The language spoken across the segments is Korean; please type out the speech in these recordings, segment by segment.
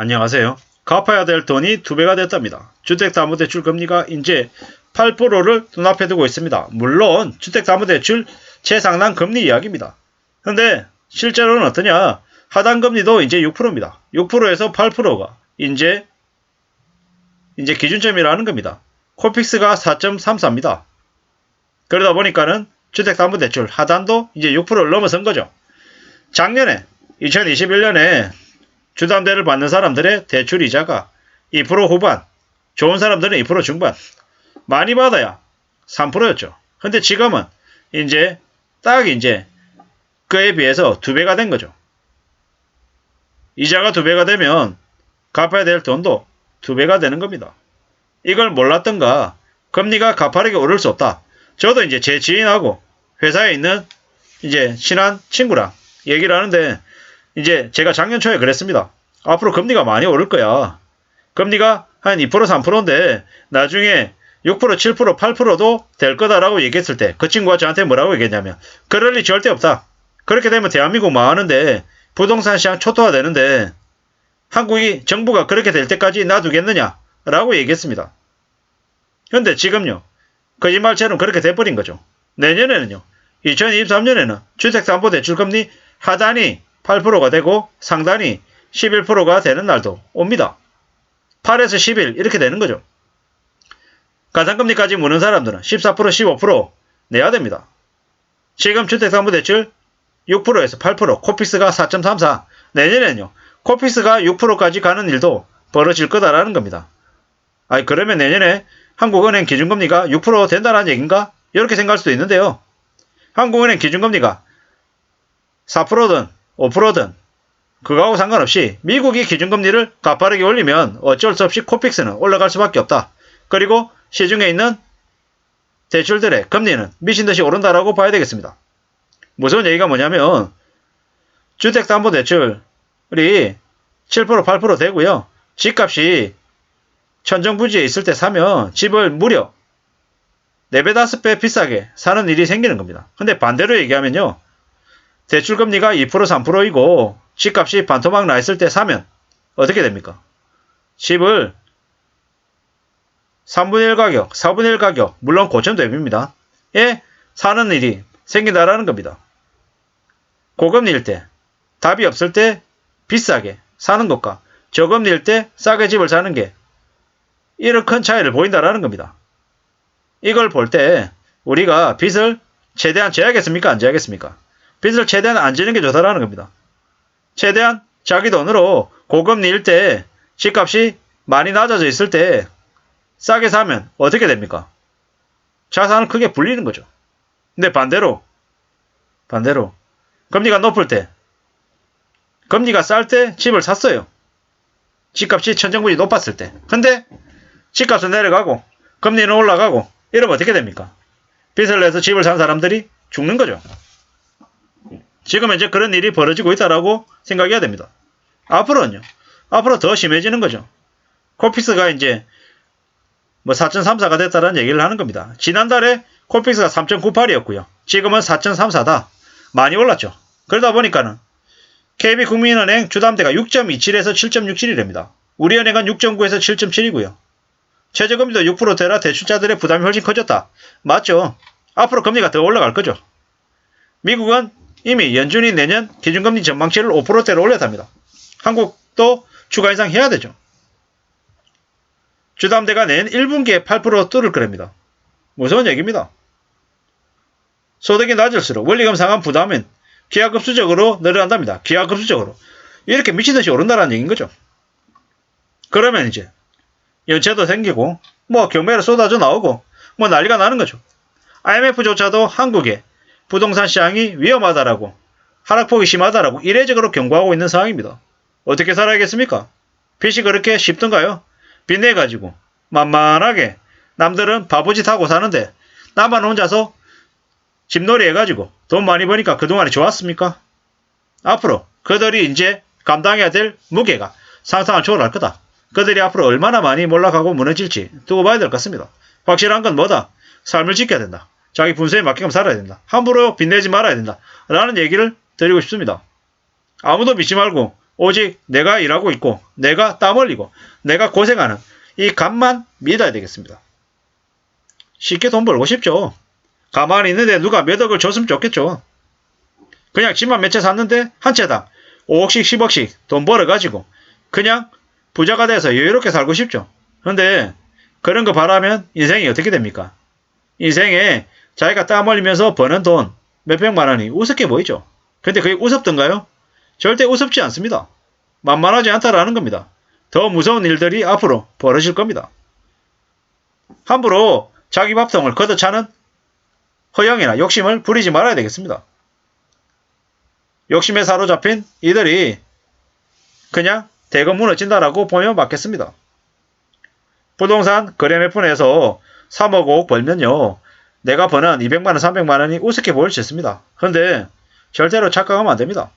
안녕하세요. 갚아야 될 돈이 두 배가 됐답니다. 주택담보대출 금리가 이제 8%를 눈앞에 두고 있습니다. 물론 주택담보대출 최상단 금리 이야기입니다. 근데 실제로는 어떠냐? 하단 금리도 이제 6%입니다. 6%에서 8%가 이제 이제 기준점이라는 겁니다. 코픽스가 4.34입니다. 그러다 보니까는 주택담보대출 하단도 이제 6%를 넘어선 거죠. 작년에 2021년에 주담대를 받는 사람들의 대출 이자가 2% 후반, 좋은 사람들은 2% 중반, 많이 받아야 3%였죠. 근데 지금은 이제 딱 이제 그에 비해서 두 배가 된 거죠. 이자가 두 배가 되면 갚아야 될 돈도 두 배가 되는 겁니다. 이걸 몰랐던가 금리가 가파르게 오를 수 없다. 저도 이제 제 지인하고 회사에 있는 이제 친한 친구랑 얘기를 하는데 이제 제가 작년 초에 그랬습니다. 앞으로 금리가 많이 오를 거야. 금리가 한 2% 3%인데 나중에 6% 7% 8%도 될 거다라고 얘기했을 때 그 친구가 저한테 뭐라고 얘기했냐면 그럴 리 절대 없다. 그렇게 되면 대한민국 망하는데 부동산 시장 초토화 되는데 한국이 정부가 그렇게 될 때까지 놔두겠느냐 라고 얘기했습니다. 근데 지금요. 거짓말처럼 그렇게 돼버린 거죠. 내년에는요. 2023년에는 주택담보대출금리 하단이 8%가 되고 상단이 11%가 되는 날도 옵니다. 8에서 11 이렇게 되는 거죠. 가상금리까지 무는 사람들은 14% 15% 내야 됩니다. 지금 주택담보대출 6%에서 8% 코피스가 4.34 내년에는요. 코피스가 6%까지 가는 일도 벌어질 거다라는 겁니다. 아니 그러면 내년에 한국은행 기준금리가 6% 된다는 얘기인가? 이렇게 생각할 수도 있는데요. 한국은행 기준금리가 4%든 5%든 그거하고 상관없이 미국이 기준금리를 가파르게 올리면 어쩔 수 없이 코픽스는 올라갈 수밖에 없다. 그리고 시중에 있는 대출들의 금리는 미친듯이 오른다라고 봐야 되겠습니다. 무서운 얘기가 뭐냐면 주택담보대출이 7% 8% 되고요. 집값이 천정부지에 있을 때 사면 집을 무려 4배 5배 비싸게 사는 일이 생기는 겁니다. 근데 반대로 얘기하면요. 대출금리가 2% 3%이고 집값이 반토막 나 있을 때 사면 어떻게 됩니까? 집을 3분의 1 가격, 4분의 1 가격, 물론 고점 대비입니다. 에 사는 일이 생긴다라는 겁니다. 고금리일 때, 답이 없을 때 비싸게 사는 것과 저금리일 때 싸게 집을 사는 게 이런 큰 차이를 보인다라는 겁니다. 이걸 볼 때 우리가 빚을 최대한 져야겠습니까? 안 져야겠습니까? 빚을 최대한 안 지는 게 좋다라는 겁니다. 최대한 자기 돈으로 고금리일 때 집값이 많이 낮아져 있을 때 싸게 사면 어떻게 됩니까? 자산은 크게 불리는 거죠. 근데 반대로 반대로 금리가 높을 때 금리가 쌀 때 집을 샀어요. 집값이 천정부지 높았을 때. 근데 집값은 내려가고 금리는 올라가고 이러면 어떻게 됩니까? 빚을 내서 집을 산 사람들이 죽는 거죠. 지금 이제 그런 일이 벌어지고 있다라고 생각해야 됩니다. 앞으로는요. 앞으로 더 심해지는 거죠. 코피스가 이제 뭐 4.34가 됐다는 얘기를 하는 겁니다. 지난달에 코픽스가 3.98이었고요. 지금은 4.34다. 많이 올랐죠. 그러다 보니까는 KB국민은행 주담대가 6.27에서 7.67이랍니다. 우리은행은 6.9에서 7.7이고요. 최저금리도 6%대라 대출자들의 부담이 훨씬 커졌다. 맞죠? 앞으로 금리가 더 올라갈 거죠. 미국은 이미 연준이 내년 기준금리 전망치를 5%대로 올렸답니다. 한국도 추가 인상 해야 되죠. 주담대가 낸 1분기에 8% 뚫을 거랍니다. 무서운 얘기입니다. 소득이 낮을수록 원리금 상환 부담은 기하급수적으로 늘어난답니다. 기하급수적으로. 이렇게 미친듯이 오른다는 얘기인 거죠. 그러면 이제 연체도 생기고 뭐 경매로 쏟아져 나오고 뭐 난리가 나는 거죠. IMF조차도 한국의 부동산 시장이 위험하다라고 하락폭이 심하다라고 이례적으로 경고하고 있는 상황입니다. 어떻게 살아야겠습니까? 빚이 그렇게 쉽던가요? 빚내가지고 만만하게 남들은 바보짓 하고 사는데 나만 혼자서 집놀이 해가지고 돈 많이 버니까 그동안에 좋았습니까? 앞으로 그들이 이제 감당해야 될 무게가 상상을 초월할 거다. 그들이 앞으로 얼마나 많이 몰락하고 무너질지 두고 봐야 될 것 같습니다. 확실한 건 뭐다? 삶을 지켜야 된다. 자기 분수에 맞게끔 살아야 된다. 함부로 빚내지 말아야 된다. 라는 얘기를 드리고 싶습니다. 아무도 믿지 말고 오직 내가 일하고 있고 내가 땀 흘리고 내가 고생하는 이 값만 믿어야 되겠습니다. 쉽게 돈 벌고 싶죠. 가만히 있는데 누가 몇 억을 줬으면 좋겠죠. 그냥 집만 몇 채 샀는데 한 채당 5억씩 10억씩 돈 벌어가지고 그냥 부자가 돼서 여유롭게 살고 싶죠. 근데 그런 거 바라면 인생이 어떻게 됩니까? 인생에 자기가 땀 흘리면서 버는 돈 몇백만 원이 우습게 보이죠. 근데 그게 우습던가요? 절대 우습지 않습니다. 만만하지 않다라는 겁니다. 더 무서운 일들이 앞으로 벌어질 겁니다. 함부로 자기 밥통을 걷어차는 허영이나 욕심을 부리지 말아야 되겠습니다. 욕심에 사로잡힌 이들이 그냥 대거 무너진다라고 보면 맞겠습니다. 부동산 거래매분에서 3억 5억 벌면요. 내가 버는 200만원, 300만원이 우습게 보일 수 있습니다. 근데 절대로 착각하면 안 됩니다.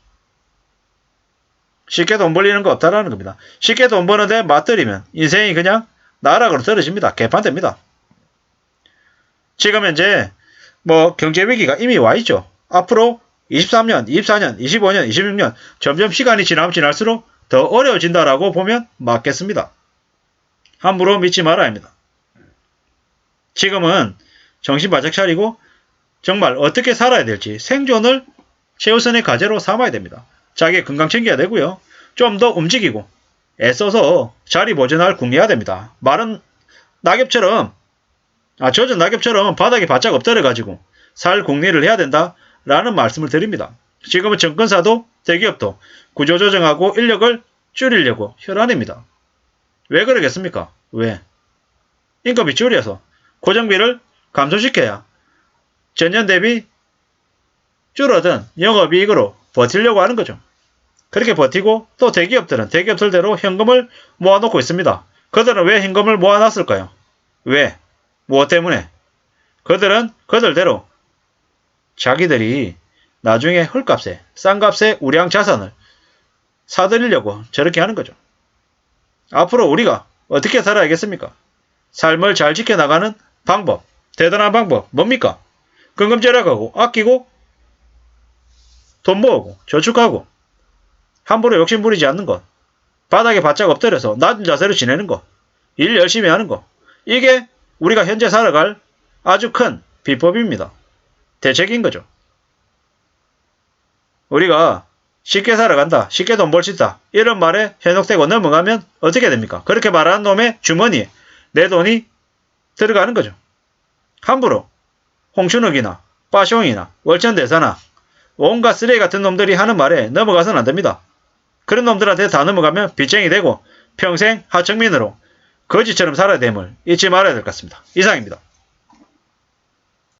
쉽게 돈 벌리는 거 없다라는 겁니다. 쉽게 돈 버는데 맞들이면 인생이 그냥 나락으로 떨어집니다. 개판됩니다. 지금 현재 뭐 경제 위기가 이미 와 있죠. 앞으로 23년, 24년, 25년, 26년 점점 시간이 지나면 지날수록 더 어려워진다라고 보면 맞겠습니다. 함부로 믿지 말아야 합니다. 지금은 정신 바짝 차리고 정말 어떻게 살아야 될지 생존을 최우선의 과제로 삼아야 됩니다. 자기 건강 챙겨야 되고요. 좀 더 움직이고 애써서 자리 보존할 궁리해야 됩니다. 마른 낙엽처럼 아 젖은 낙엽처럼 바닥에 바짝 엎드려 가지고 살 궁리를 해야 된다라는 말씀을 드립니다. 지금은 정권사도 대기업도 구조조정하고 인력을 줄이려고 혈안입니다. 왜 그러겠습니까? 왜? 인건비 줄여서 고정비를 감소시켜야 전년 대비 줄어든 영업이익으로 버티려고 하는 거죠. 그렇게 버티고 또 대기업들은 대기업들대로 현금을 모아놓고 있습니다. 그들은 왜 현금을 모아놨을까요? 왜? 무엇 때문에? 그들은 그들대로 자기들이 나중에 헐값에 싼값에 우량 자산을 사들이려고 저렇게 하는 거죠. 앞으로 우리가 어떻게 살아야겠습니까? 삶을 잘 지켜나가는 방법, 대단한 방법 뭡니까? 건금 절약하고 아끼고 돈 모으고 저축하고 함부로 욕심 부리지 않는 것, 바닥에 바짝 엎드려서 낮은 자세로 지내는 것, 일 열심히 하는 것, 이게 우리가 현재 살아갈 아주 큰 비법입니다. 대책인 거죠. 우리가 쉽게 살아간다, 쉽게 돈 벌 수 있다, 이런 말에 현혹되고 넘어가면 어떻게 됩니까? 그렇게 말하는 놈의 주머니에 내 돈이 들어가는 거죠. 함부로 홍춘욱이나 빠숑이나 월천대사나 온갖 쓰레기 같은 놈들이 하는 말에 넘어가서는 안 됩니다. 그런 놈들한테 다 넘어가면 빚쟁이 되고 평생 하청민으로 거지처럼 살아야 됨을 잊지 말아야 될 것 같습니다. 이상입니다.